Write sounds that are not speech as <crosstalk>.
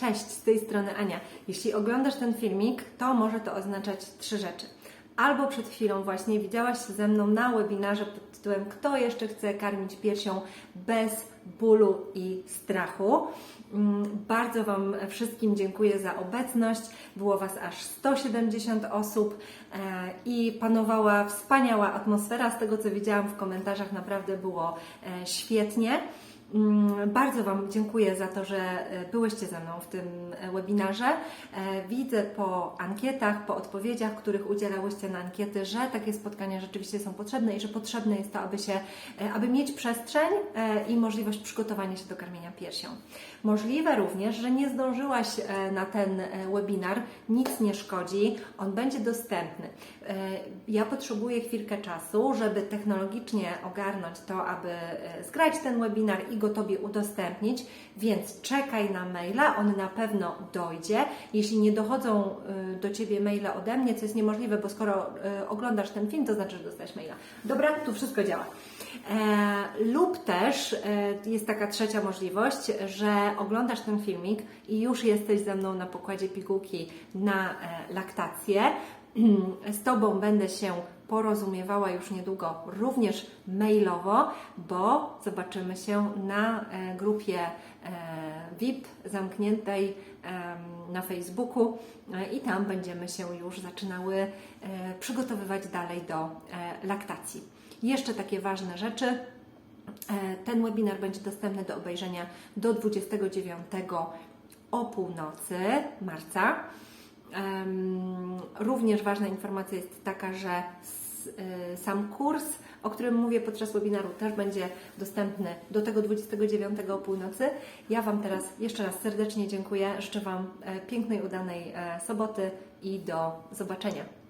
Cześć, z tej strony Ania. Jeśli oglądasz ten filmik, to może to oznaczać trzy rzeczy. Albo przed chwilą właśnie widziałaś się ze mną na webinarze pod tytułem Kto jeszcze chce karmić piersią bez bólu i strachu. Mm, Bardzo Wam wszystkim dziękuję za obecność. Było Was aż 170 osób e, i panowała wspaniała atmosfera. Z tego co widziałam w komentarzach, naprawdę było e, świetnie. Mm, Bardzo Wam dziękuję za to, że e, byłyście ze mną w tym e, webinarze. E, Widzę po ankietach, po odpowiedziach, których udzielałyście na ankiety, że takie spotkania rzeczywiście są potrzebne i że potrzebne jest to, aby, się, aby mieć przestrzeń i możliwość przygotowania się do karmienia piersią. Możliwe również, że nie zdążyłaś na ten webinar, nic nie szkodzi, on będzie dostępny. Ja potrzebuję chwilkę czasu, żeby technologicznie ogarnąć to, aby zgrać ten webinar i go Tobie udostępnić, więc czekaj na maila, on na pewno dojdzie. Jeśli nie dochodzą e, do Ciebie maile ode mnie, co jest niemożliwe, bo skoro e, oglądasz ten film, to znaczy, że dostajesz maila. Dobra, tu wszystko działa. E, lub też e, jest taka trzecia możliwość, że oglądasz ten filmik i już jesteś ze mną na pokładzie pigułki na e, laktację. <clears throat> Z Tobą będę się porozumiewała już niedługo również mailowo, bo zobaczymy się na e, grupie e, VIP zamkniętej na Facebooku e, i tam będziemy się już zaczynały przygotowywać dalej do laktacji. Jeszcze takie ważne rzeczy. Ten webinar będzie dostępny do obejrzenia do 29 o północy marca. Również ważna informacja jest taka, że y, sam kurs, o którym mówię podczas webinaru, też będzie dostępny do tego 29 o północy. Ja Wam teraz jeszcze raz serdecznie dziękuję. Życzę Wam e, pięknej, udanej e, soboty i do zobaczenia.